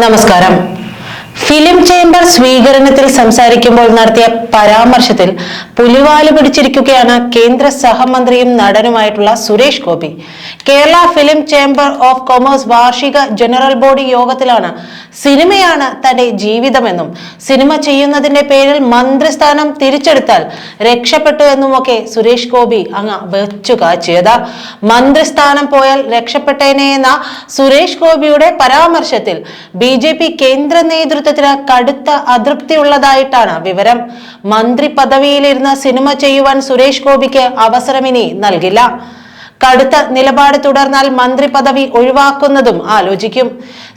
നമസ്കാരം. Film chamber സ്വീകരണത്തിൽ സംസാരിക്കുമ്പോൾ നടത്തിയ പരാമർശത്തിൽ പുലിവാൽ പിടിച്ചിരിക്കുകയാണ് കേന്ദ്ര സഹമന്ത്രിയും നടനുമായിട്ടുള്ള Suresh Gopi. Kerala film chamber of commerce വാർഷിക ജനറൽ ബോഡി യോഗത്തിലാണ് സിനിമയാണ് തന്റെ ജീവിതമെന്നും സിനിമ ചെയ്യുന്നതിന്റെ പേരിൽ മന്ത്രിസ്ഥാനം തിരിച്ചെടുത്താൽ രക്ഷപ്പെട്ടു എന്നുമൊക്കെ സുരേഷ് ഗോപി അങ്ങ് വെച്ചു കാച്ചിയത് മന്ത്രിസ്ഥാനം പോയാൽ രക്ഷപ്പെട്ടേനെ എന്ന സുരേഷ് ഗോപിയുടെ പരാമർശത്തിൽ ബി കേന്ദ്ര നേതൃത്വത്തിന് കടുത്ത അതൃപ്തിയുള്ളതായിട്ടാണ് വിവരം. മന്ത്രി പദവിയിലിരുന്ന് സിനിമ ചെയ്യുവാൻ സുരേഷ് ഗോപിക്ക് അവസരമിനി നൽകില്ല. കടുത്ത നിലപാട് തുടർന്നാൽ മന്ത്രി പദവി ഒഴിവാക്കുന്നതും ആലോചിക്കും.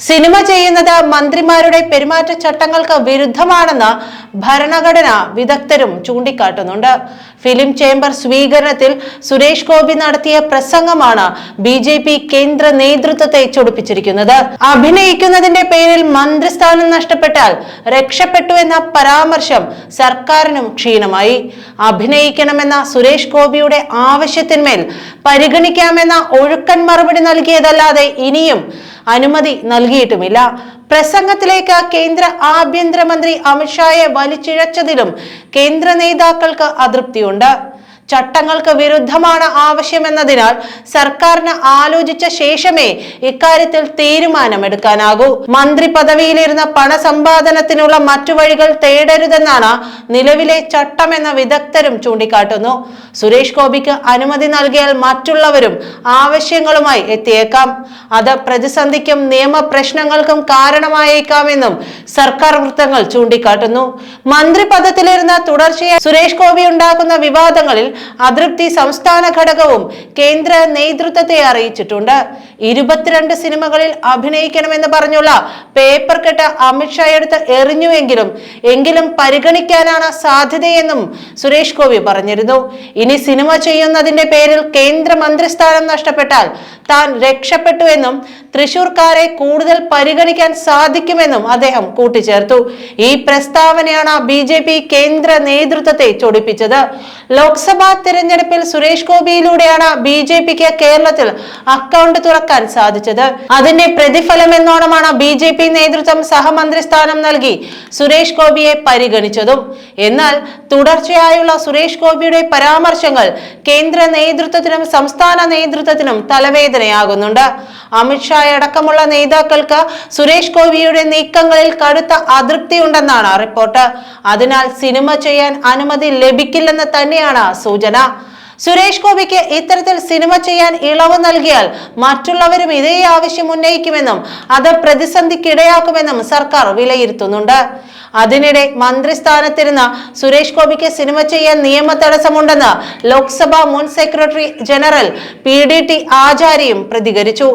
സിനിമ ചെയ്യുന്നത് മന്ത്രിമാരുടെ പെരുമാറ്റച്ചട്ടങ്ങൾക്ക് വിരുദ്ധമാണെന്ന് ഭരണഘടന വിദഗ്ധരും ചൂണ്ടിക്കാട്ടുന്നുണ്ട്. ഫിലിം ചേംബർ സ്വീകരണത്തിൽ സുരേഷ് ഗോപി നടത്തിയ പ്രസംഗമാണ് ബി ജെ പി കേന്ദ്ര നേതൃത്വത്തെ ചൊടിപ്പിച്ചിരിക്കുന്നത്. അഭിനയിക്കുന്നതിന്റെ പേരിൽ മന്ത്രിസ്ഥാനം നഷ്ടപ്പെട്ടാൽ രക്ഷപ്പെട്ടു എന്ന പരാമർശം സർക്കാരിനും ക്ഷീണമായി. അഭിനയിക്കണമെന്ന സുരേഷ് ഗോപിയുടെ ആവശ്യത്തിന്മേൽ പരിഗണിക്കാമെന്ന ഒഴുക്കൻ മറുപടി നൽകിയതല്ലാതെ ഇനിയും അനുമതി നൽകിയിട്ടുമില്ല. പ്രസംഗത്തിലേക്ക് കേന്ദ്ര ആഭ്യന്തരമന്ത്രി അമിത്ഷായെ വലിച്ചിഴച്ചതിലും കേന്ദ്ര നേതാക്കൾക്ക് അതൃപ്തിയുണ്ട്. ചട്ടങ്ങൾക്ക് വിരുദ്ധമാണ് ആവശ്യമെന്നതിനാൽ സർക്കാരിന് ആലോചിച്ച ശേഷമേ ഇക്കാര്യത്തിൽ തീരുമാനമെടുക്കാനാകൂ. മന്ത്രി പദവിയിലിരുന്ന പണസമ്പാദനത്തിനുള്ള മറ്റു വഴികൾ തേടരുതെന്നാണ് നിലവിലെ ചട്ടമെന്ന വിദഗ്ധരും ചൂണ്ടിക്കാട്ടുന്നു. സുരേഷ് ഗോപിക്ക് അനുമതി നൽകിയാൽ മറ്റുള്ളവരും ആവശ്യങ്ങളുമായി എത്തിയേക്കാം. അത് പ്രതിസന്ധിക്കും നിയമപ്രശ്നങ്ങൾക്കും കാരണമായേക്കാമെന്നും സർക്കാർ വൃത്തങ്ങൾ ചൂണ്ടിക്കാട്ടുന്നു. മന്ത്രി പദത്തിലിരുന്ന തുടർച്ചയായി സുരേഷ് ഗോപി ഉണ്ടാക്കുന്ന വിവാദങ്ങളിൽ അതൃപ്തി സംസ്ഥാന ഘടകവും കേന്ദ്ര നേതൃത്വത്തെ അറിയിച്ചിട്ടുണ്ട്. ഇരുപത്തിരണ്ട് സിനിമകളിൽ അഭിനയിക്കണമെന്ന് പറഞ്ഞുള്ള പേപ്പർ കെട്ട് അമിത്ഷാ എടുത്ത് എറിഞ്ഞുവെങ്കിലും എങ്കിലും പരിഗണിക്കാനാണ് സാധ്യതയെന്നും സുരേഷ് ഗോപി പറഞ്ഞിരുന്നു. ഇനി സിനിമ ചെയ്യുന്നതിന്റെ പേരിൽ കേന്ദ്രമന്ത്രിസ്ഥാനം നഷ്ടപ്പെട്ടാൽ താൻ രക്ഷപ്പെട്ടു എന്നും തൃശൂർക്കാരെ കൂടുതൽ പരിഗണിക്കാൻ സാധിക്കുമെന്നും അദ്ദേഹം കൂട്ടിച്ചേർത്തു. ഈ പ്രസ്താവനയാണ് ബി ജെ പി കേന്ദ്ര നേതൃത്വത്തെ ചൊടിപ്പിച്ചത്. ലോക്സഭാ തിരഞ്ഞെടുപ്പിൽ സുരേഷ് ഗോപിയിലൂടെയാണ് ബി ജെ പിക്ക് കേരളത്തിൽ അക്കൗണ്ട് തുറക്കാൻ സാധിച്ചത്. അതിന്റെ പ്രതിഫലം എന്നോണമാണ് ബി ജെ പി നേതൃത്വം സഹമന്ത്രിസ്ഥാനം നൽകി സുരേഷ് ഗോപിയെ പരിഗണിച്ചതും. എന്നാൽ തുടർച്ചയായുള്ള സുരേഷ് ഗോപിയുടെ പരാമർശങ്ങൾ കേന്ദ്ര നേതൃത്വത്തിനും സംസ്ഥാന നേതൃത്വത്തിനും തലവേദനയാകുന്നുണ്ട്. അമിത്ഷാ അടക്കമുള്ള നേതാക്കൾക്ക് സുരേഷ് ഗോപിയുടെ നീക്കങ്ങളിൽ കടുത്ത അതൃപ്തി ഉണ്ടെന്നാണ് റിപ്പോർട്ട്. അതിനാൽ സിനിമ ചെയ്യാൻ അനുമതി ലഭിക്കില്ലെന്ന് തന്നെയാണ് സൂചന. സുരേഷ് ഗോപിക്ക് ഇത്തരത്തിൽ സിനിമ ചെയ്യാൻ ഇളവ് നൽകിയാൽ മറ്റുള്ളവരും ഇതേ ആവശ്യം ഉന്നയിക്കുമെന്നും അത് പ്രതിസന്ധിക്കിടയാക്കുമെന്നും സർക്കാർ വിലയിരുത്തുന്നുണ്ട്. അതിനിടെ മന്ത്രിസ്ഥാനത്തിരുന്ന സുരേഷ് ഗോപിക്ക് സിനിമ ചെയ്യാൻ നിയമ തടസ്സമുണ്ടെന്ന് ലോക്സഭാ മുൻ secretary general P D T ആചാര്യയും പ്രതികരിച്ചു.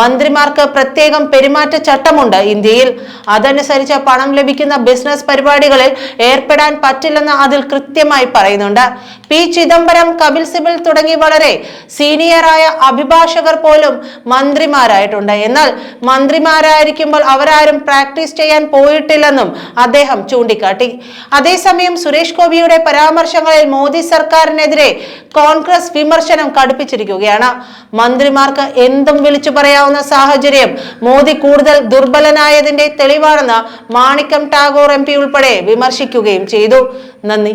മന്ത്രിമാർക്ക് പ്രത്യേകം പെരുമാറ്റച്ചട്ടമുണ്ട് ഇന്ത്യയിൽ. അതനുസരിച്ച് പണം ലഭിക്കുന്ന ബിസിനസ് പരിപാടികളിൽ ഏർപ്പെടാൻ പറ്റില്ലെന്ന് അതിൽ കൃത്യമായി പറയുന്നുണ്ട്. പി ചിദംബരം കപിൽ സിബൽ തുടങ്ങി വളരെ സീനിയറായ അഭിഭാഷകർ പോലും മന്ത്രിമാരായിട്ടുണ്ട്. എന്നാൽ മന്ത്രിമാരായിരിക്കുമ്പോൾ അവരാരും പ്രാക്ടീസ് ചെയ്യാൻ പോയിട്ടില്ലെന്നും അദ്ദേഹം ചൂണ്ടിക്കാട്ടി. അതേസമയം സുരേഷ് ഗോപിയുടെ പരാമർശങ്ങളിൽ മോദി സർക്കാരിനെതിരെ കോൺഗ്രസ് വിമർശനം കടുപ്പിച്ചിരിക്കുകയാണ്. മന്ത്രിമാർക്ക് എന്തും വിളിച്ചു പറയാവുന്ന സാഹചര്യം മോദി കൂടുതൽ ദുർബലനായതിന്റെ തെളിവാണെന്ന് മാണിക്കം ടാഗോർ എം ഉൾപ്പെടെ വിമർശിക്കുകയും ചെയ്തു. നന്ദി.